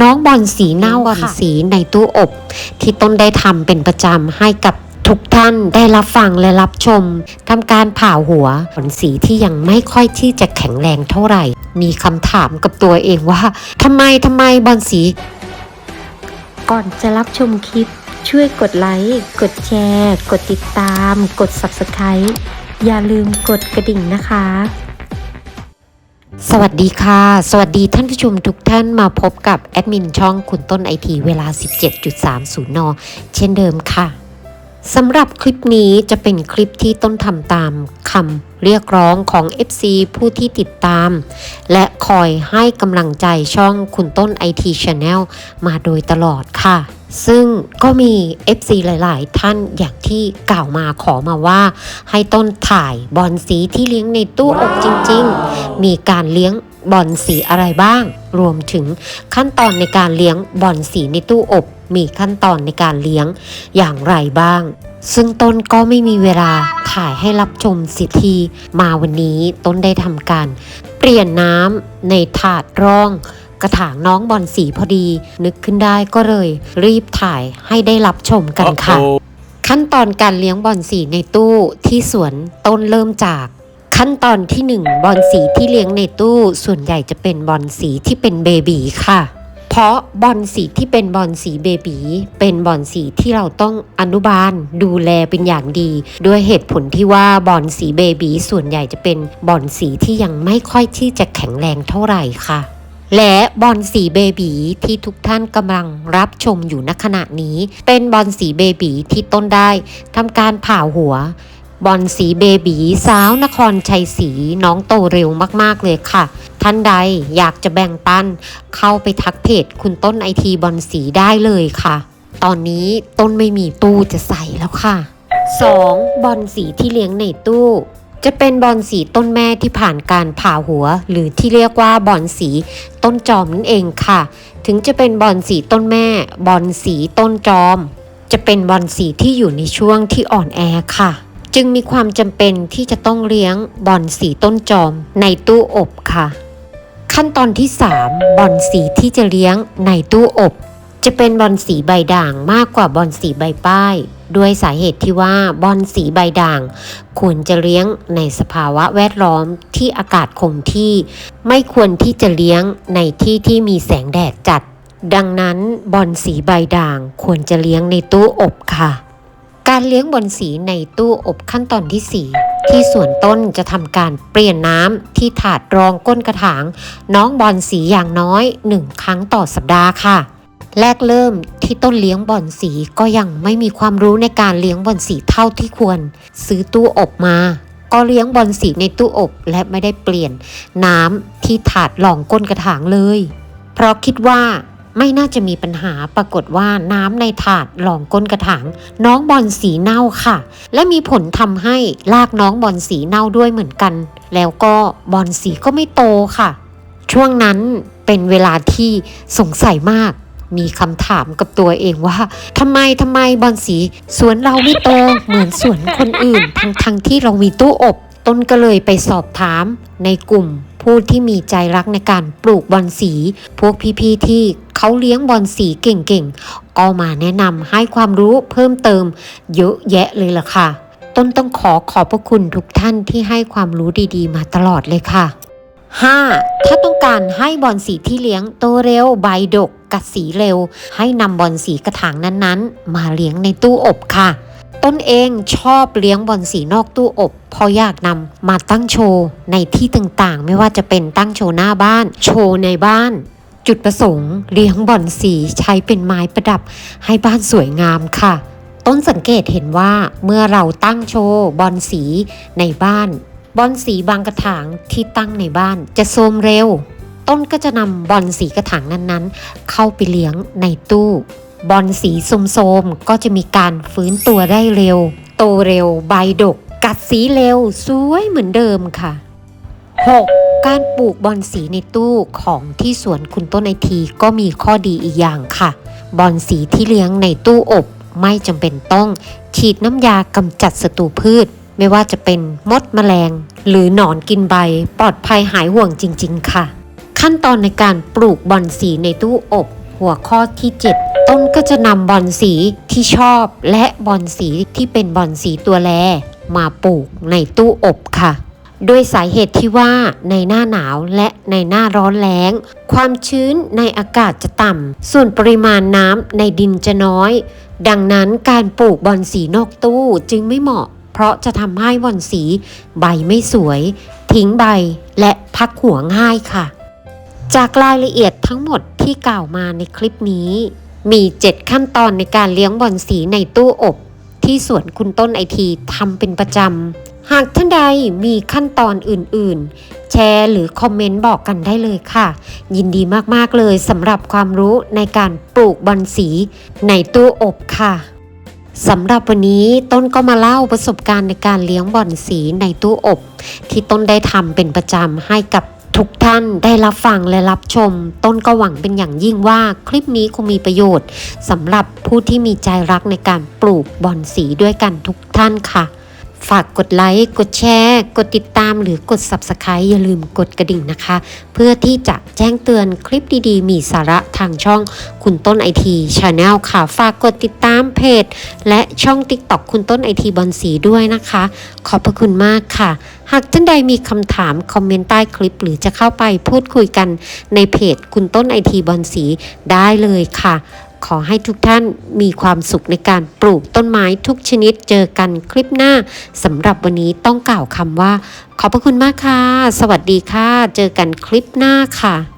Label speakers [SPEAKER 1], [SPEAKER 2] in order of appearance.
[SPEAKER 1] น้องบอลสีเน่าบอลสีในตู้อบ ที่ต้นได้ทำเป็นประจำให้กับทุกท่านได้รับฟังและรับชมทำการผ่าหัวบอลสีที่ยังไม่ค่อยที่จะแข็งแรงเท่าไหร่ มีคำถามกับตัวเองว่าทำไมทำไมบอลสี ก่อนจะรับชมคลิป ช่วยกดไลค์ กดแชร์ กดติดตาม กด Subscribe อย่าลืมกดกระดิ่งนะคะส วัสดีค่ะ สวัสดีท่านผู้ชมทุกท่านมาพบกับแอดมินช่องคุณต้นไอทีเวลา 17.30 น เช่นเดิมค่ะ สำหรับคลิปนี้จะเป็นคลิปที่ต้นทำตามคำเรียกร้องของ FC ผู้ที่ติดตาม และคอยให้กำลังใจช่องคุณต้น IT Channel มาโดยตลอดค่ะ ซึ่งก็มี FC หลาย ๆ ท่านอย่างที่กล่าวมาขอมาว่า ให้ต้นถ่ายบอลสีที่เลี้ยงในตู้อบจริง ๆ มีการเลี้ยง บอลสีอะไรบ้าง รวมถึงขั้นตอนในการเลี้ยงบอลสีในตู้อบมีขั้นตอนในการเลี้ยงอย่างไรบ้าง ซึ่งต้นก็ไม่มีเวลาถ่ายให้รับชมสิทธีมาวันนี้ต้นได้ทำการ เปลี่ยนน้ำในถาดร่องกระถางน้องบอลสีพอดี นึกขึ้นได้ก็เลย รีบถ่ายให้ได้รับชมกันค่ะ ขั้นตอนการเลี้ยงบอลสีในตู้ที่สวนต้นเริ่มจาก ขั้นตอนที่ 1 บอลสีที่เลี้ยงในตู้ส่วนใหญ่จะเป็นบอลสีที่เป็นเบบีค่ะ เพราะบอลสีที่เป็นบอลสีเบบีเป็นบอลสีที่เราต้องอนุบาลดูแลเป็นอย่างดี ด้วยเหตุผลที่ว่าบอลสีเบบีส่วนใหญ่จะเป็นบอลสีที่ยังไม่ค่อยที่จะแข็งแรงเท่าไหร่ค่ะและบอลสีเบบีที่ทุกท่านกำลังรับชมอยู่ณขณะนี้ เป็นบอลสีเบบีที่ต้นได้ทำการผ่าหัว บอลสีเบบีสาวนครชัยศรีน้องโตเร็วมากๆเลยค่ะ ท่านใดอยากจะแบ่งปัน เข้าไปทักเพจคุณต้นไอทีบอลสีได้เลยค่ะ ตอนนี้ต้นไม่มีตู้จะใส่แล้วค่ะ 2. บอลสีที่เลี้ยงในตู้ จะเป็นบอลสีต้นแม่ที่ผ่านการผ่าหัว หรือที่เรียกว่าบอลสีต้นจอมนั่นเองค่ะ ถึงจะเป็นบอลสีต้นแม่ บอลสีต้นจอม จะเป็นบอลสีที่อยู่ในช่วงที่อ่อนแอค่ะ จึงมีความจำเป็นที่จะต้องเลี้ยงบอลสีต้นจอมในตู้อบค่ะ ขั้นตอนที่ 3 บอลสีที่จะเลี้ยงในตู้อบ จะเป็นบอลสีใบด่างมากกว่าบอลสีใบป้าย ด้วยสาเหตุที่ว่าบอลสีใบด่าง ควรจะเลี้ยงในสภาวะแวดล้อมที่อากาศคงที่ ไม่ควรที่จะเลี้ยงในที่ที่มีแสงแดดจัด ดังนั้นบอลสีใบด่างควรจะเลี้ยงในตู้อบค่ะ การเลี้ยงบอลสีในตู้อบขั้นตอนที่ 4 ที่ส่วนต้นจะทำการเปลี่ยนน้ำที่ถาดรองก้นกระถาง น้องบอลสีอย่างน้อย 1 ครั้งต่อสัปดาห์ค่ะ แรกเริ่มที่ต้นเลี้ยงบอลสีก็ยังไม่มีความรู้ในการเลี้ยงบอลสีเท่าที่ควร ซื้อตู้อบมา ก็เลี้ยงบอลสีในตู้อบและไม่ได้เปลี่ยน น้ำที่ถาดรองก้นกระถางเลย เพราะคิดว่า ไม่น่าจะมีปัญหาปรากฏว่าน้ำในถาดรองก้นกระถาง น้องบอลสีเน่าค่ะ และมีผลทำให้ลากน้องบอลสีเน่าด้วยเหมือนกัน แล้วก็บอลสีก็ไม่โตค่ะ ช่วงนั้นเป็นเวลาที่สงสัยมากมีคำถามกับตัวเองว่าทำไมทำไมบอลสีสวนเราไม่โตเหมือนสวนคนอื่น ทั้งทั้งที่เรามีตู้อบ ต้นก็เลยไปสอบถามในกลุ่ม ผู้ที่มีใจรักในการปลูกบอลสี พวกพี่ๆที่เขาเลี้ยงบอลสีเก่งๆ ก็มาแนะนำให้ความรู้เพิ่มเติมเยอะแยะเลยล่ะค่ะ ต้นต้องขอขอบพระคุณทุกท่านที่ให้ความรู้ดีๆ มาตลอดเลยค่ะ 5. ถ้าต้องการให้บอลสีที่เลี้ยงโตเร็วใบดกกัดสีเร็ว ให้นำบอลสีกระถางนั้นๆ มาเลี้ยงในตู้อบค่ะ ต้นเองชอบเลี้ยงบอลสีนอกตู้อบเพราะอยากนำมาตั้งโชว์ในที่ต่างๆ ไม่ว่าจะเป็นตั้งโชว์หน้าบ้าน โชว์ในบ้าน จุดประสงค์ เลี้ยงบอลสีใช้เป็นไม้ประดับให้บ้านสวยงามค่ะ ต้นสังเกตเห็นว่าเมื่อเราตั้งโชว์บอลสีในบ้าน บอลสีบางกระถางที่ตั้งในบ้านจะโทมเร็ว ต้นก็จะนำบอลสีกระถางนั้นๆ เข้าไปเลี้ยงในตู้ บอลสีโสมๆก็จะมีการฟื้นตัวได้เร็ว โตเร็ว ใบดก กัดสีเร็ว สวยเหมือนเดิมค่ะ 6. การปลูกบอลสีในตู้ของที่สวนคุณต้นไอทีก็มีข้อดีอีกอย่างค่ะ บอลสีที่เลี้ยงในตู้อบไม่จำเป็นต้อง ฉีดน้ำยากำจัดศัตรูพืช ไม่ว่าจะเป็นมดแมลง หรือหนอนกินใบ ปลอดภัยหายห่วงจริง ๆ ค่ะ ขั้นตอนในการปลูกบอนสีในตู้อบ หัวข้อที่ 7 ต้นก็จะนำบอนสีที่ชอบและบอนสีที่เป็นบอนสีตัวแล มาปลูกในตู้อบค่ะด้วยสาเหตุที่ว่าในหน้าหนาวและในหน้าร้อนแล้ง ความชื้นในอากาศจะต่ำ ส่วนปริมาณน้ำในดินจะน้อย ดังนั้นการปลูกบอนสีนอกตู้จึงไม่เหมาะ เพราะจะทำให้บอนสี ใบไม่สวย ทิ้งใบและพักหัวง่ายค่ะ จากรายละเอียดทั้งหมดที่กล่าวมาในคลิปนี้ มี 7 ขั้นตอนในการเลี้ยงบอนสีในตู้อบ ที่สวนคุณต้นไอทีทำเป็นประจำ หากท่านใดมีขั้นตอนอื่นๆ แชร์หรือคอมเมนต์บอกกันได้เลยค่ะ ยินดีมากๆเลยสำหรับความรู้ในการปลูกบอนสีในตู้อบค่ะสำหรับวันนี้ต้นก็มาเล่าประสบการณ์ในการเลี้ยงบ่อนสีในตู้อบ ที่ต้นได้ทำเป็นประจำให้กับ ทุกท่านได้รับฟังและรับชม ต้นก็หวังเป็นอย่างยิ่งว่าคลิปนี้คงมีประโยชน์สำหรับผู้ที่มีใจรักในการปลูกบอนสีด้วยกันทุกท่านค่ะ ฝากกดไลค์ กดแชร์ กดติดตามหรือกด Subscribe อย่าลืมกดกระดิ่งนะคะ เพื่อที่จะแจ้งเตือนคลิปดีๆ มีสาระทางช่องคุณต้นไอทีชาแนลค่ะ ฝากกดติดตามเพจ และช่อง TikTok คุณต้นไอทีบอลสีด้วยนะคะ ขอบพระคุณมากค่ะ หากท่านใดมีคำถามคอมเมนต์ใต้คลิป หรือจะเข้าไปพูดคุยกันในเพจคุณต้นไอทีบอลสีได้เลยค่ะ ขอให้ทุกท่านมีความสุขในการปลูกต้นไม้ทุกชนิดเจอกันคลิปหน้าสำหรับวันนี้ต้องกล่าวคำว่า ขอบพระคุณมากค่ะ สวัสดีค่ะ เจอกันคลิปหน้าค่ะ